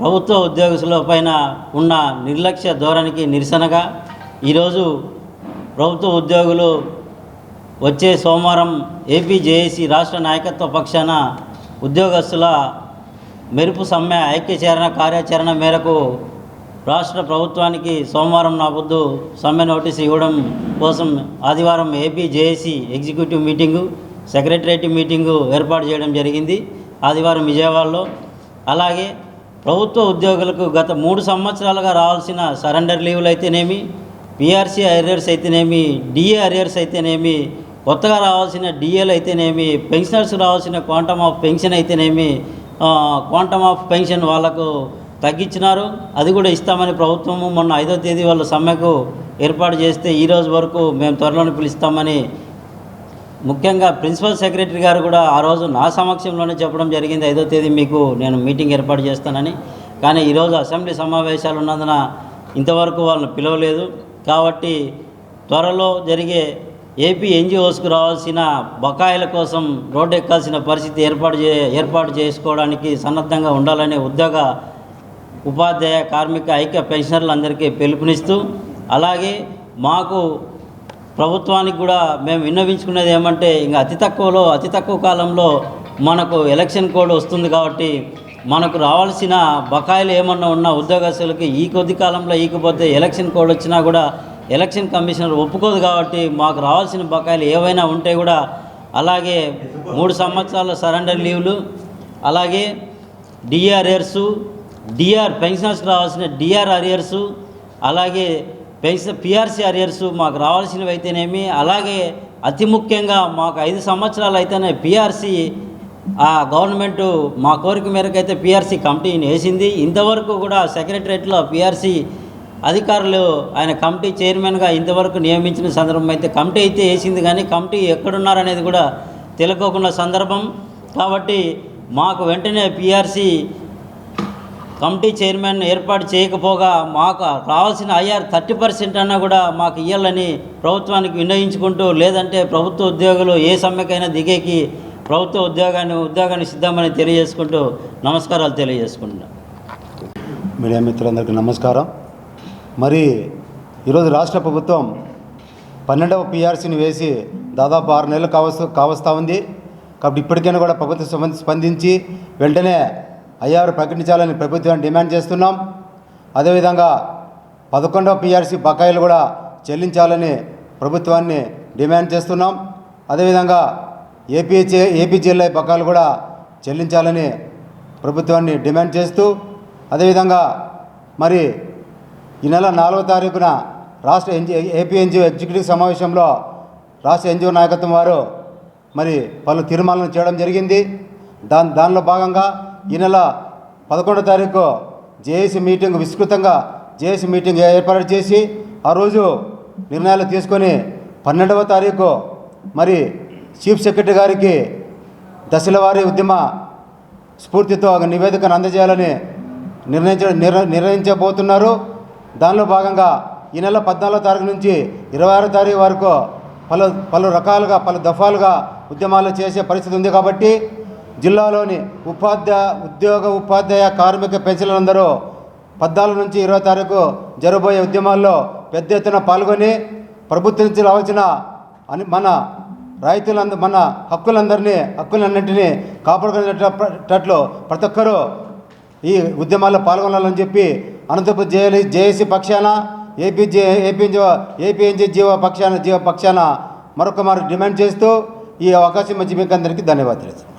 ప్రభుత్వ ఉద్యోగస్తుల పైన ఉన్న నిర్లక్ష్య ధోరణికి నిరసనగా ఈరోజు ప్రభుత్వ ఉద్యోగులు వచ్చే సోమవారం ఏపీ జేఏసీ రాష్ట్ర నాయకత్వ పక్షాన ఉద్యోగస్తుల మెరుపు సమ్మె ఐక్యచరణ కార్యాచరణ మేరకు రాష్ట్ర ప్రభుత్వానికి సోమవారం నా సమ్మె నోటీసు ఇవ్వడం కోసం ఆదివారం AP JAC executive meeting secretariat meeting ఏర్పాటు చేయడం జరిగింది. ఆదివారం విజయవాడలో. అలాగే ప్రభుత్వ ఉద్యోగులకు గత మూడు సంవత్సరాలుగా రావాల్సిన సరెండర్ లీవ్లు అయితేనేమి పిఆర్సీ అరియర్స్ అయితేనేమి డిఏ అరియర్స్ అయితేనేమి కొత్తగా రావాల్సిన డిఏలు అయితేనేమి పెన్షనర్స్ రావాల్సిన క్వాంటమ్ ఆఫ్ పెన్షన్ అయితేనేమి క్వాంటమ్ ఆఫ్ పెన్షన్ వాళ్ళకు తగ్గించినారు. అది కూడా ఇస్తామని ప్రభుత్వము మొన్న ఐదో తేదీ వాళ్ళ సమ్మెకు ఏర్పాటు చేస్తే ఈ రోజు వరకు మేము త్వరలోనే పిలుస్తామని ముఖ్యంగా ప్రిన్సిపల్ సెక్రటరీ గారు కూడా ఆ రోజు నా సమక్షంలోనే చెప్పడం జరిగింది. ఐదో తేదీ మీకు నేను మీటింగ్ ఏర్పాటు చేస్తానని. కానీ ఈరోజు అసెంబ్లీ సమావేశాలు ఉన్నందున ఇంతవరకు వాళ్ళని పిలవలేదు. కాబట్టి త్వరలో జరిగే ఏపీ ఎన్జిఓస్కు రావాల్సిన బకాయిల కోసం రోడ్డు ఎక్కాల్సిన పరిస్థితి ఏర్పాటు చే ఏర్పాటు చేసుకోవడానికి సన్నద్ధంగా ఉండాలనే ఉద్యోగ ఉపాధ్యాయ కార్మిక ఐక్య పెన్షనర్లందరికీ పిలుపునిస్తూ అలాగే మాకు ప్రభుత్వానికి కూడా మేము విన్నవించుకునేది ఏమంటే ఇంకా అతి తక్కువలో అతి తక్కువ కాలంలో మనకు ఎలక్షన్ కోడ్ వస్తుంది కాబట్టి మనకు రావాల్సిన బకాయిలు ఏమన్నా ఉన్నా ఉద్యోగస్తులకి ఈ కొద్ది కాలంలో ఈకపోతే ఎలక్షన్ కోడ్ వచ్చినా కూడా ఎలక్షన్ కమిషనర్ ఒప్పుకోదు కాబట్టి మాకు రావాల్సిన బకాయిలు ఏవైనా ఉంటే కూడా అలాగే మూడు సంవత్సరాల సరెండర్ లీవ్లు అలాగే డిఆర్ఎర్సు డిఆర్ పెన్షనర్స్ రావాల్సిన డిఆర్ అరియర్సు అలాగే పెన్షన్ పిఆర్సీ అరియర్స్ మాకు రావాల్సినవి అయితేనేమి అలాగే అతి ముఖ్యంగా మాకు ఐదు సంవత్సరాలు అయితేనే పిఆర్సీ ఆ గవర్నమెంట్ మా కోరిక మేరకు అయితే పిఆర్సీ కమిటీని వేసింది ఇంతవరకు కూడా సెక్రటరేట్లో పిఆర్సీ అధికారులు ఆయన కమిటీ చైర్మన్గా ఇంతవరకు నియమించిన సందర్భం అయితే కమిటీ అయితే వేసింది. కానీ కమిటీ ఎక్కడున్నారనేది కూడా తెలుకోకుండా సందర్భం. కాబట్టి మాకు వెంటనే పిఆర్సీ కమిటీ చైర్మన్ ఏర్పాటు చేయకపోగా మాకు రావాల్సిన ఐఆర్ థర్టీ పర్సెంట్ అన్నా కూడా మాకు ఇవ్వాలని ప్రభుత్వానికి వినియోగించుకుంటూ లేదంటే ప్రభుత్వ ఉద్యోగులు ఏ సమ్మెకైనా దిగేకి ప్రభుత్వ ఉద్యోగాన్ని ఉద్యోగాన్ని సిద్ధమని తెలియజేసుకుంటూ నమస్కారాలు తెలియజేసుకుంటున్నాను మీడియా మిత్రులందరికీ నమస్కారం. మరి ఈరోజు రాష్ట్ర ప్రభుత్వం పన్నెండవ పిఆర్సీని వేసి దాదాపు ఆరు నెలలు కావస్తూ కావస్తూ ఉంది. కాబట్టి ఇప్పటికైనా కూడా ప్రభుత్వం స్పందించి వెంటనే ఐఆర్ ప్రకటించాలని ప్రభుత్వాన్ని డిమాండ్ చేస్తున్నాం. అదేవిధంగా పదకొండవ పిఆర్సీ బకాయిలు కూడా చెల్లించాలని ప్రభుత్వాన్ని డిమాండ్ చేస్తున్నాం. అదేవిధంగా ఏపీ ఏపీ జిల్లా బకాయిలు కూడా చెల్లించాలని ప్రభుత్వాన్ని డిమాండ్ చేస్తూ అదేవిధంగా మరి ఈ నెల నాలుగో తారీఖున రాష్ట్ర ఎన్జి ఏపీ ఎన్జిఓ ఎగ్జిక్యూటివ్ సమావేశంలో రాష్ట్ర ఎన్జిఓ నాయకత్వం వారు మరి పలు తీర్మానాలను చేయడం జరిగింది. దాని దానిలో భాగంగా ఈ నెల పదకొండో తారీఖు జేఏసీ మీటింగ్ విస్తృతంగా జేఏసీ మీటింగ్ ఏర్పాటు చేసి ఆ రోజు నిర్ణయాలు తీసుకొని పన్నెండవ తారీఖు మరి చీఫ్ సెక్రటరీ గారికి దశల వారీ ఉద్యమ స్ఫూర్తితో ఒక నివేదికను అందజేయాలని నిర్ణయించ నిర్ణయించబోతున్నారు. దానిలో భాగంగా ఈ నెల పద్నాలుగో తారీఖు నుంచి ఇరవై ఆరో తారీఖు వరకు పలు పలు రకాలుగా పలు దఫాలుగా ఉద్యమాలు చేసే పరిస్థితి ఉంది కాబట్టి జిల్లాలోని ఉపాధ్యాయ ఉద్యోగ ఉపాధ్యాయ కార్మిక పెన్షన్లందరూ పద్నాలుగు నుంచి ఇరవై తారీఖు జరగబోయే ఉద్యమాల్లో పెద్ద ఎత్తున పాల్గొని ప్రభుత్వం నుంచి రావాల్సిన అని మన రైతులంద మన హక్కులందరినీ హక్కులన్నింటినీ కాపాడుకునేటట్లు ప్రతి ఒక్కరూ ఈ ఉద్యమాల్లో పాల్గొనాలని చెప్పి అనంతపురం జేఏ జేఏసీ పక్షాన ఏపీ జే ఏపీ ఏపీఎన్జీ జీవో పక్షాన జీవో పక్షాన మరొక మరి డిమాండ్ చేస్తూ ఈ అవకాశం మంచి మీకు అందరికీ ధన్యవాదాలు.